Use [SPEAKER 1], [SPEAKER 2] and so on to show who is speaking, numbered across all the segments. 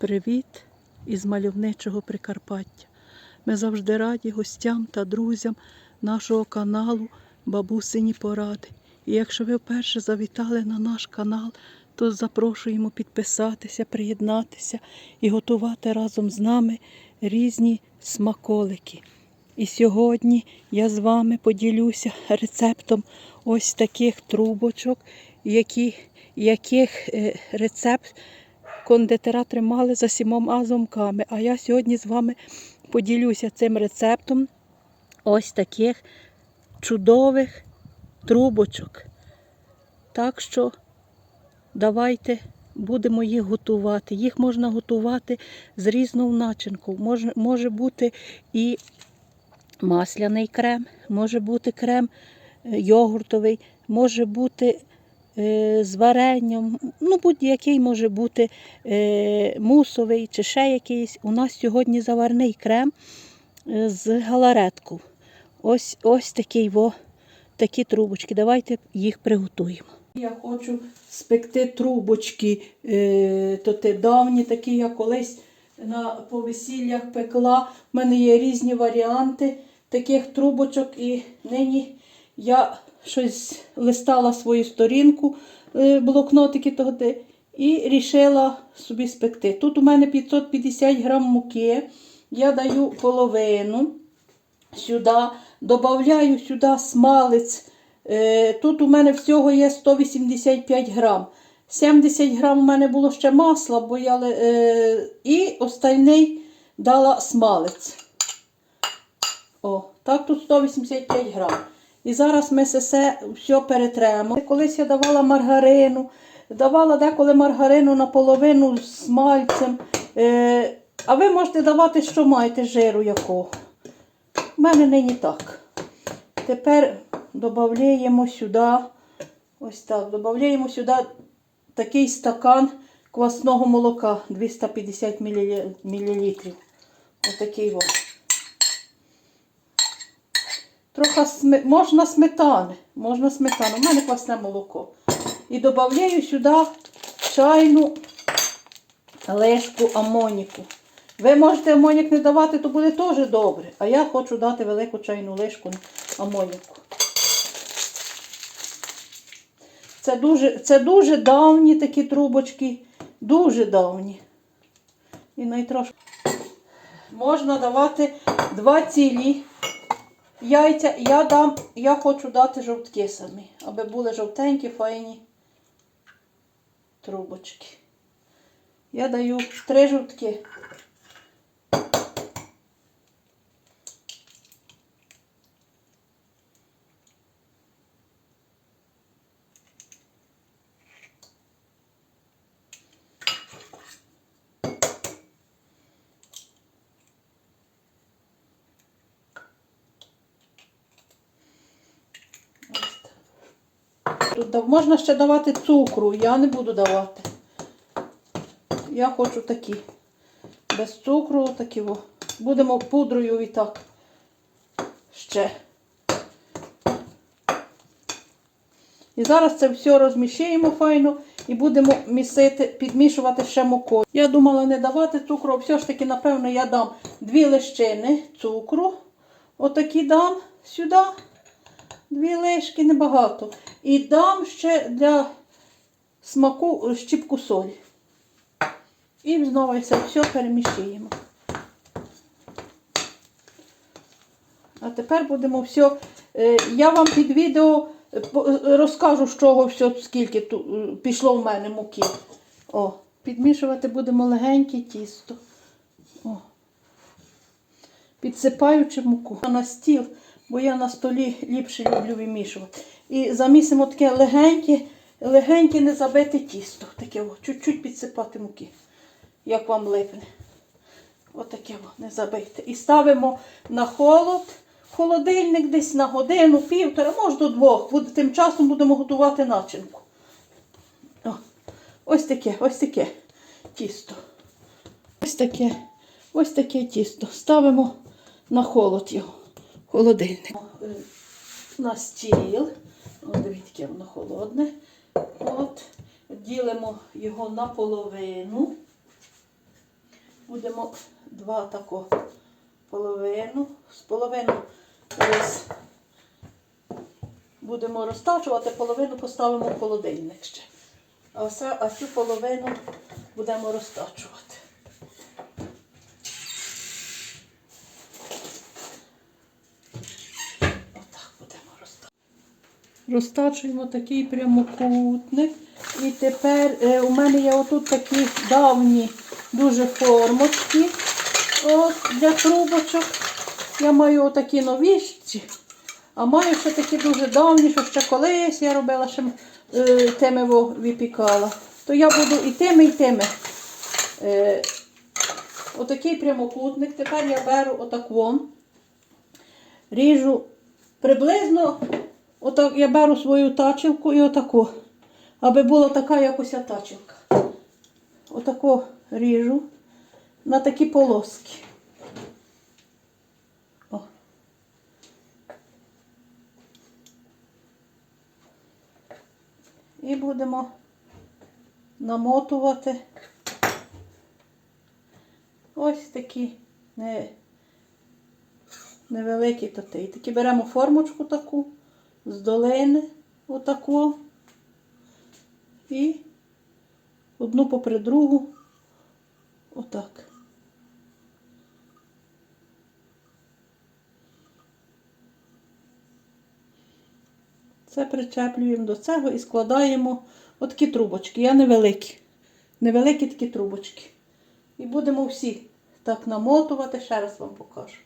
[SPEAKER 1] Привіт із мальовничого Прикарпаття. Ми завжди раді гостям та друзям нашого каналу Бабусині Поради. І якщо ви вперше завітали на наш канал, то запрошуємо підписатися, приєднатися і готувати разом з нами різні смаколики. І сьогодні я з вами поділюся рецептом ось таких трубочок, які, яких е, рецепт кондитера тримали за сімома замками. А я сьогодні з вами поділюся цим рецептом ось таких чудових трубочок. Так що давайте будемо їх готувати. Їх можна готувати з різною начинкою. Може, може бути і масляний крем, може бути крем е, йогуртовий, може бути з варенням, ну будь-який може бути е, мусовий чи ще якийсь. У нас сьогодні заварний крем е, з галаретку. Ось, ось такий во, такі трубочки. Давайте їх приготуємо. Я хочу спекти трубочки, е, то те давні такі, я колись на по весіллях пекла. У мене є різні варіанти таких трубочок, і нині я щось листала свою сторінку, е, блокнотики того, і рішила собі спекти. Тут у мене 550 грам муки, я даю половину сюди, додаю сюди смалець. Е, Тут у мене всього є 185 грам. 70 грам у мене було ще масла, бо я, е, і остальний дала смалець. О, так тут 185 грам. І зараз ми все, все перетремо. Колись я давала маргарину, давала деколи маргарину наполовину з смальцем. Е, а ви можете давати, що маєте жиру якого. У мене нині так. Тепер додаємо сюди, ось так, додаємо сюди такий стакан квасного молока 250 мл. Отакий ось. Трохи сме... можна сметани. Можна сметану. У мене квасне молоко. І додаю сюди чайну ложку амоніку. Ви можете амонік не давати, то буде теж добре. А я хочу дати велику чайну ложку амоніку. Це дуже, це дуже давні такі трубочки. Дуже давні. І найтрошки. Можна давати два цілі яйця. Я дам, я хочу дати жовтки самі, аби були жовтенькі, файні трубочки. Я даю три жовтки. Можна ще давати цукру, я не буду давати. Я хочу такі. Без цукру такі. Во. Будемо пудрою і так. Ще. І зараз це все розмішуємо файно і будемо місити, підмішувати ще мукою. Я думала не давати цукру, а все ж таки, напевно, я дам дві лищини цукру. Отакі дам сюди. Дві лишки небагато. І дам ще для смаку щіпку солі. І знову це все перемішуємо. А тепер будемо все. е, Я вам під відео е, е, розкажу, з чого все, скільки ту- е, пішло в мене муки. О, підмішувати будемо легеньке тісто. О. Підсипаючи муку на стіл, бо я на столі ліпше люблю вимішувати. І замісимо таке легеньке, легеньке не забите тісто. Таке о, чуть-чуть підсипати муки, як вам липне. Отаке о, не забийте. І ставимо на холод, холодильник десь на годину, півтора, може до двох. Тим часом будемо готувати начинку. О, ось таке, ось таке тісто. Ось таке, ось таке тісто. Ставимо на холод його. Холодильник. Е, На стіл. Дивіться, яке воно холодне. От. Ділимо його на половину. будемо два тако половину, з половину ось будемо розтачувати, половину поставимо в холодильник ще. А, все, а цю половину будемо розтачувати. Отак будемо розтачувати. Розтачуємо такий прямокутник. І тепер е, у мене є отут такі давні дуже формочки от, для трубочок. Я маю отакі новіші, а маю ще такі дуже давні, що ще колись я робила, ще е, теми випікала. То я буду і тими, і тими. Е, отакий прямокутник. Тепер я беру отак вон. Ріжу приблизно, отак я беру свою тачівку і отаку, аби була така якось тачівка. Отако ріжу на такі полоски. О. І будемо намотувати ось такі не, невеликі тоти. І такі беремо формочку таку з долини, отаку. І одну попри другу. Отак. Це причеплюємо до цього і складаємо отакі трубочки. Я невеликі. Невеликі такі трубочки. І будемо всі так намотувати, ще раз вам покажу.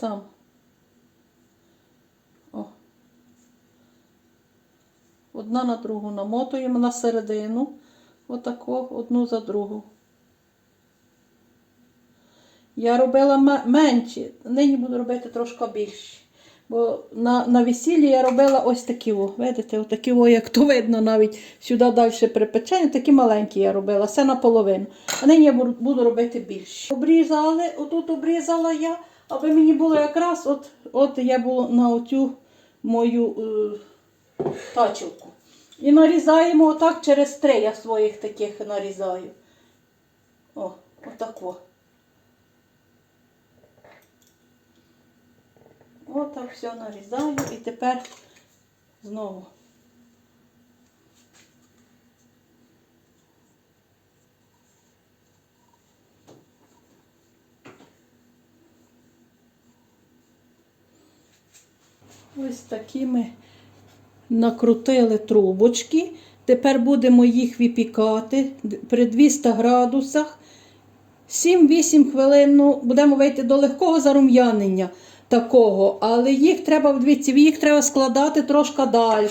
[SPEAKER 1] Сам. О. Одна на другу намотуємо на середину. Отако, одну за другу. Я робила менші, нині буду робити трошки більші. Бо на, на весіллі я робила ось такі, о, видите, отакі, о, як то видно навіть сюди далі припечені, такі маленькі я робила, все наполовину. А нині я буду, робити більші. Обрізали, отут обрізала я, аби мені було якраз, от, от я було на оцю мою е, тачівку. І нарізаємо отак через три, я своїх таких нарізаю. О, отако. Отак все нарізаю і тепер знову. Ось такі ми накрутили трубочки. Тепер будемо їх випікати при 200 градусах. 7-8 хвилин ну, будемо вийти до легкого зарум'янення такого, але їх треба вдвічі, їх треба складати трошки далі,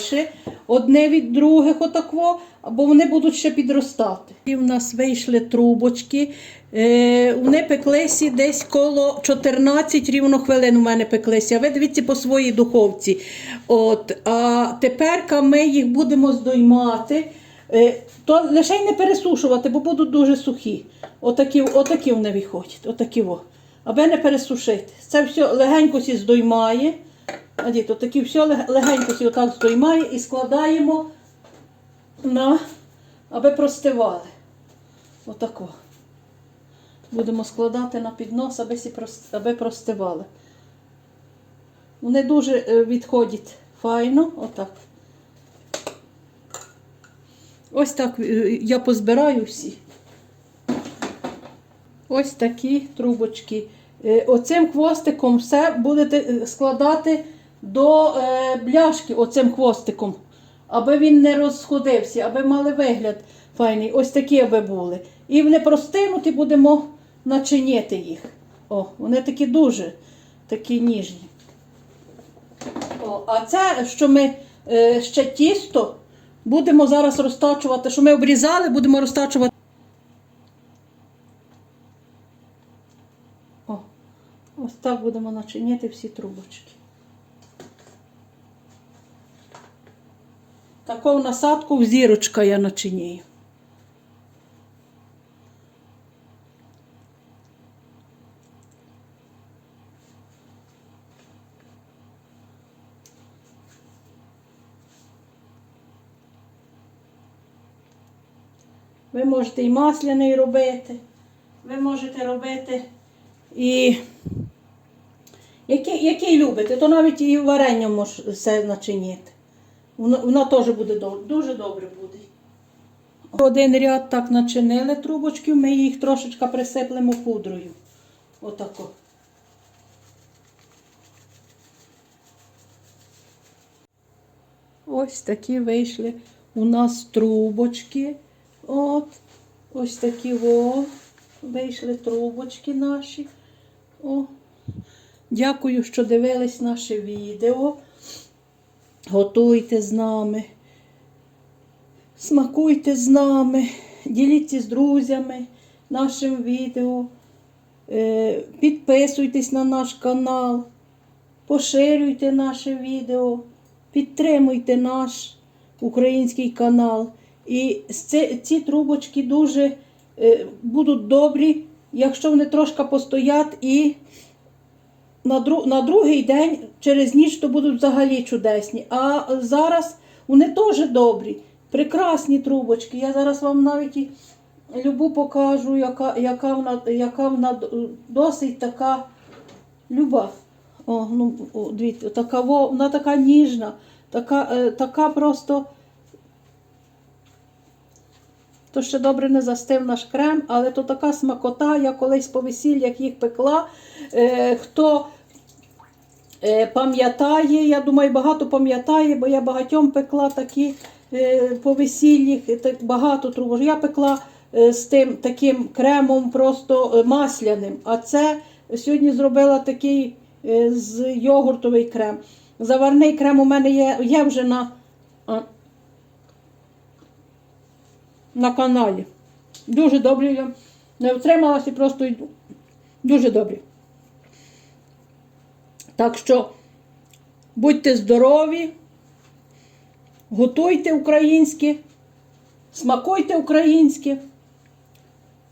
[SPEAKER 1] одне від других, отакво, бо вони будуть ще підростати. І в нас вийшли трубочки. Е, вони пеклися десь коло 14 рівно хвилин у мене пеклися. Ви дивіться по своїй духовці. От, а тепер ми їх будемо здоймати. Е, то лише не пересушувати, бо будуть дуже сухі. Отакі, отакі вони виходять. Отакі во. Аби не пересушити. Це все легенько сі здоймає. А діто, такі все лег- легенько сі отак здоймає і складаємо на, аби простивали. Отако. Будемо складати на піднос, аби, сі аби простивали. Вони дуже е, відходять файно, отак. Ось так е, я позбираю всі. Ось такі трубочки. Е, Оцим хвостиком все будете е, складати до е, бляшки, оцим хвостиком, аби він не розходився, аби мали вигляд файний. Ось такі аби були. І вони простинуть і будемо начиняти їх. О, вони такі дуже такі ніжні. О, а це, що ми ще тісто будемо зараз розтачувати, що ми обрізали, будемо розтачувати. О, ось так будемо начиняти всі трубочки. Таку насадку в зірочка я начиняю. Ви можете і масляний робити. Ви можете робити і який, який любите, то навіть і варення може все начиніти. Воно, воно теж буде доб- дуже добре буде. Один ряд так начинили трубочки, ми їх трошечки присиплемо пудрою. Отако. Ось такі вийшли у нас трубочки. От, ось такі о, вийшли трубочки наші. О. Дякую, що дивились наше відео. Готуйте з нами. Смакуйте з нами, діліться з друзями нашим відео. Е, Підписуйтесь на наш канал, поширюйте наше відео, підтримуйте наш український канал. І ці, трубочки дуже е, будуть добрі, якщо вони трошки постоять і на, дру, на другий день через ніч то будуть взагалі чудесні. А зараз вони теж добрі, прекрасні трубочки. Я зараз вам навіть і любу покажу, яка, яка, вона, яка вона досить така люба. О, ну, дивіться, така, вона така ніжна, така, е, така просто. То ще добре не застив наш крем, але то така смакота, я колись по весіллях їх пекла. Е, хто е, пам'ятає, я думаю, багато пам'ятає, бо я багатьом пекла такі е, по весіллях, так багато трубок. Я пекла е, з тим таким кремом просто е, масляним. А це сьогодні зробила такий е, з йогуртовий крем. Заварний крем у мене є, є вже на, на каналі. Дуже добрі. Я не втрималася просто йду. Дуже добрі. Так що будьте здорові, готуйте українське, смакуйте українське.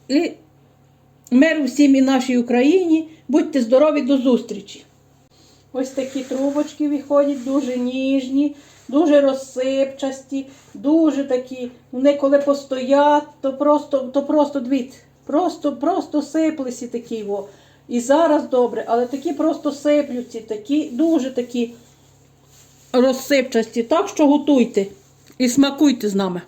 [SPEAKER 1] І мир всім і нашій Україні. Будьте здорові до зустрічі. Ось такі трубочки виходять, дуже ніжні, дуже розсипчасті, дуже такі. Вони коли постоять, то просто, то просто дивіться, просто, просто сиплесі такі. Во. І зараз добре, але такі просто сиплються, такі, дуже такі розсипчасті. Так що готуйте і смакуйте з нами.